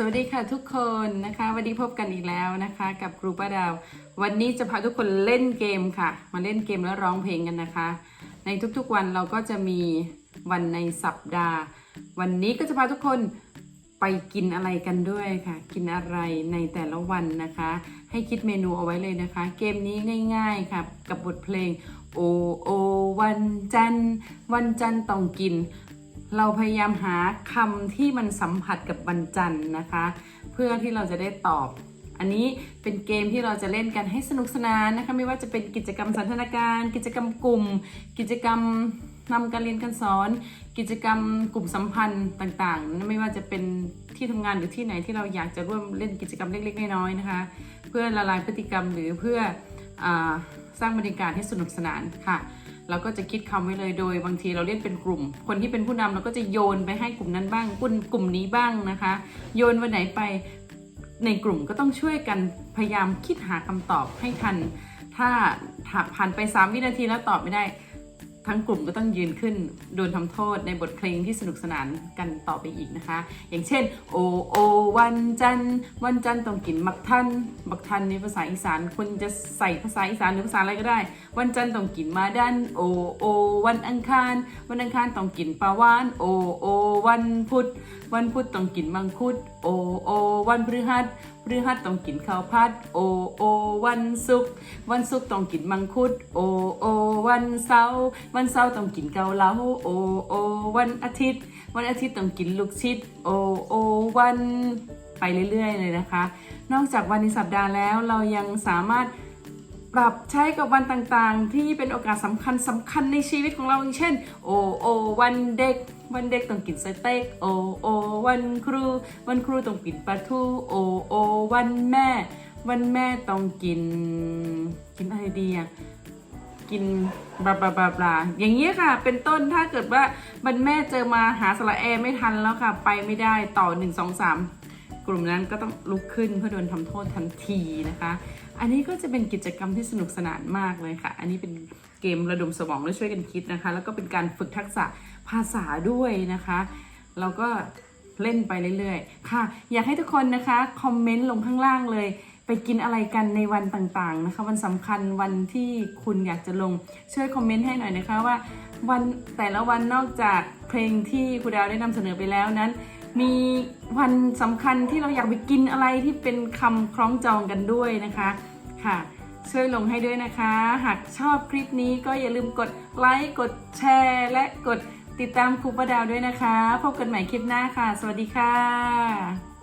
สวัสดีค่ะทุกคนนะคะ วันนี้พบกันอีกแล้วนะคะ กับครูป้าดาว วันนี้จะพาทุกคนเล่นเกมค่ะ มาเล่นเกมแล้วร้องเพลงกันนะคะ ในทุกๆวันเราก็จะมีวันในสัปดาห์ วันนี้ก็จะพาทุกคนไปกินอะไรกันด้วยค่ะ กินอะไรในแต่ละวันนะคะ ให้คิดเมนูเอาไว้เลยนะคะ เกมนี้ง่าย ๆค่ะกับบทเพลงโอโอวันจันทร์วันจันทร์ต้องกิน เราพยายามหาคำที่มันสัมผัสกับวันจันทร์นะคะ เพื่อที่เราจะได้ตอบ อันนี้เป็นเกมที่เราจะเล่นกันให้สนุกสนานนะคะ ไม่ว่าจะเป็นกิจกรรมสันทนาการ กิจกรรมกลุ่ม กิจกรรมนำการเรียนการสอน กิจกรรมกลุ่มสัมพันธ์ต่างๆ ไม่ว่าจะเป็นที่ทำงานหรือที่ไหนที่เราอยากจะร่วมเล่นกิจกรรมเล็กๆน้อยๆนะคะ เพื่อละลายพฤติกรรมหรือเพื่ออสร้างบรรยากาศให้สนุกสนานค่ะ เราก็จะคิดคำไว้เลยโดยบางทีเราเล่นเป็นกลุ่ม คนที่เป็นผู้นำเราก็จะโยนไปให้กลุ่มนั้นบ้างกลุ่มกลุ่มนี้บ้างนะคะ โยนวันไหนไปในกลุ่มก็ต้องช่วยกันพยายามคิดหาคำตอบให้ทันถ้าถ้าผ่านไป 3 วินาทีแล้วตอบไม่ได้ ทั้งกลุ่มก็ต้องยืนขึ้นโดนทำโทษในบทเพลงที่สนุกสนานกันต่อไปอีกนะคะ อย่างเช่น โอโอวันจันวันจันต้องกินมักทันมักทันในภาษาอีสานคุณจะใส่ภาษาอีสานหรือภาษาอะไรก็ได้ วันจันต้องกินมาดันโอโอวันอังคาร วันอังคารต้องกินปลาวานโอโอวันพุธวันพุธต้องกินมังคุดโอโอวันพฤหัสพฤหัสต้องกินข้าวผัดโอโอ วันศุกร์วันศุกร์ต้องกินมังคุด โอโอวันเสาร์วันเสาร์ต้องกินเกาเหลาโอโอวันอาทิตย์ วันอาทิตย์ต้องกินลูกชิดโอโอวันไปเรื่อยๆเลยนะคะ นอกจากวันในสัปดาห์แล้วเรายังสามารถปรับใช้กับวันต่างๆ ที่เป็นโอกาสสำคัญสำคัญในชีวิตของเราอย่างเช่น โอโอวันเด็ก วันเด็กต้องกินสเต็กโอโอวันครู วันครูต้องกินปลาทูโอโอวันแม่ วันแม่ต้องกิน กินอะไรดีอะกินบลาบลาบลาบลาอย่างนี้ยค่ะ เป็นต้นถ้าเกิดว่าวันแม่เจอมาหาสระแอไม่ทันแล้วค่ะ ไปไม่ได้ต่อ1 2 3กลุ่มนั้นก็ต้องลุกขึ้นเพื่อโดนทำโทษทันทีนะคะ อันนี้ก็จะเป็นกิจกรรมที่สนุกสนานมากเลยค่ะ อันนี้เป็นเกมระดมสมองและช่วยกันคิดนะคะ แล้วก็เป็นการฝึกทักษะภาษาด้วยนะคะเราก็เล่นไปเรื่อยๆ ค่ะ อยากให้ทุกคนนะคะ คอมเมนต์ลงข้างล่างเลย ไปกินอะไรกันในวันต่างๆนะคะ วันสำคัญวันที่คุณอยากจะลงช่วยคอมเมนต์ให้หน่อยนะคะว่าวันแต่ละวันนอกจากเพลงที่ครูดาวได้นำเสนอไปแล้วนั้น มีวันสำคัญที่เราอยากไปกินอะไรที่เป็นคำคล้องจองกันด้วยนะคะค่ะ ช่วยลงให้ด้วยนะคะ หากชอบคลิปนี้ก็อย่าลืมกดไลค์กดแชร์ และกดติดตามครูประดาวด้วยนะคะ พบกันใหม่คลิปหน้าค่ะ สวัสดีค่ะ